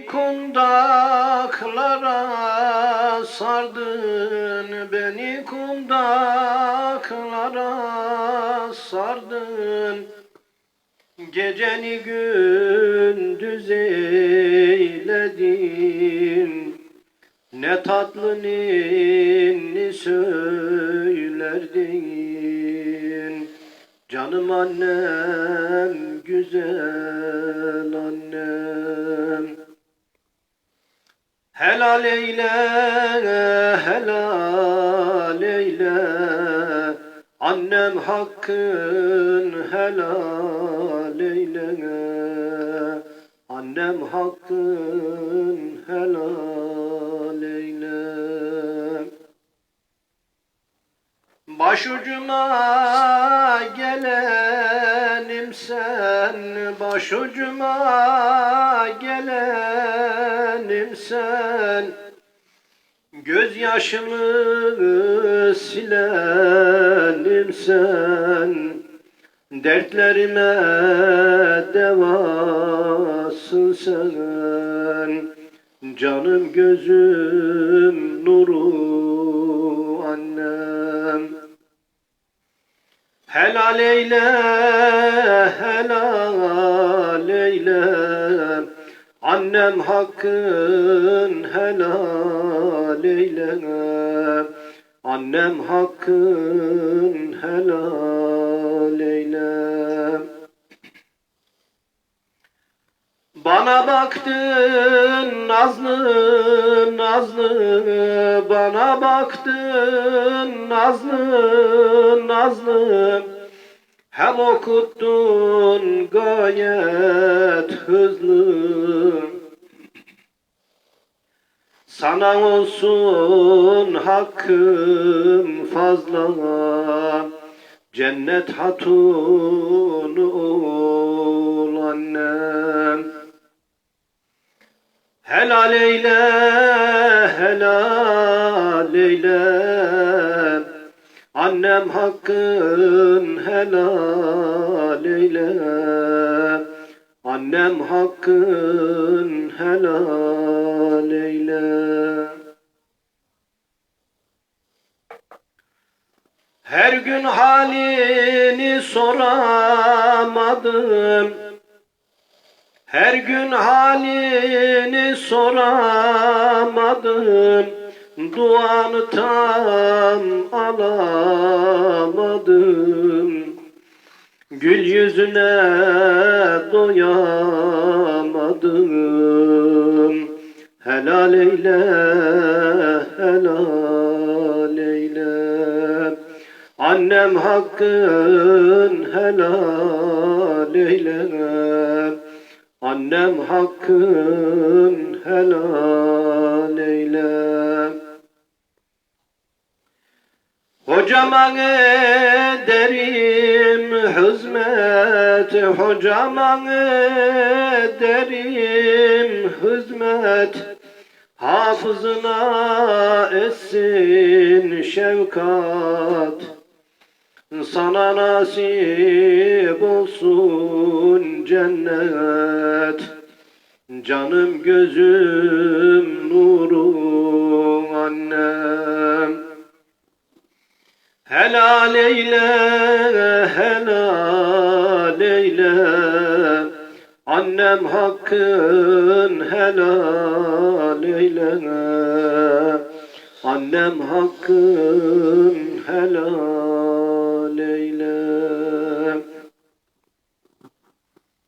Kundaklara sardın beni kundaklara sardın. Geceni gündüz eyledin Ne tatlı ninni söylerdin. Canım annem, güzel annem Helal eyle, helal eyle. Annem hakkın helal eyle. Annem hakkın helal eyle. Başucuma gelenim sen Başucuma gelenim sen Gözyaşımı silenim sen. Dertlerime devasın sen. Canım gözüm nuru annem. Helal eyle, helal eyle Annem hakkın helal eyle Annem hakkın helal eyle Bana baktın nazlı nazlı. Bana baktın nazlı nazlı. Hem okuttun gayet hızlı Sana olsun hakkım fazla. Cennet hatunu ol annem. Helal eyle, helal eyle. Annem hakkın helal eyle. Annem hakkın helal eyle Her gün halini soramadım. Her gün halini soramadım. Duanı tam alamadım. Gül yüzüne doyamadım. Helal eyle, helal Annem hakkın helal eyle Annem hakkın helal eyle. Hocaman ederim hizmet Hocaman ederim hizmet Hafızına etsin şefkat Sana nasip olsun cennet. Canım gözüm nurum annem. Helal eyle, helal eyle. Annem hakkın helal eyle. Annem hakkın helal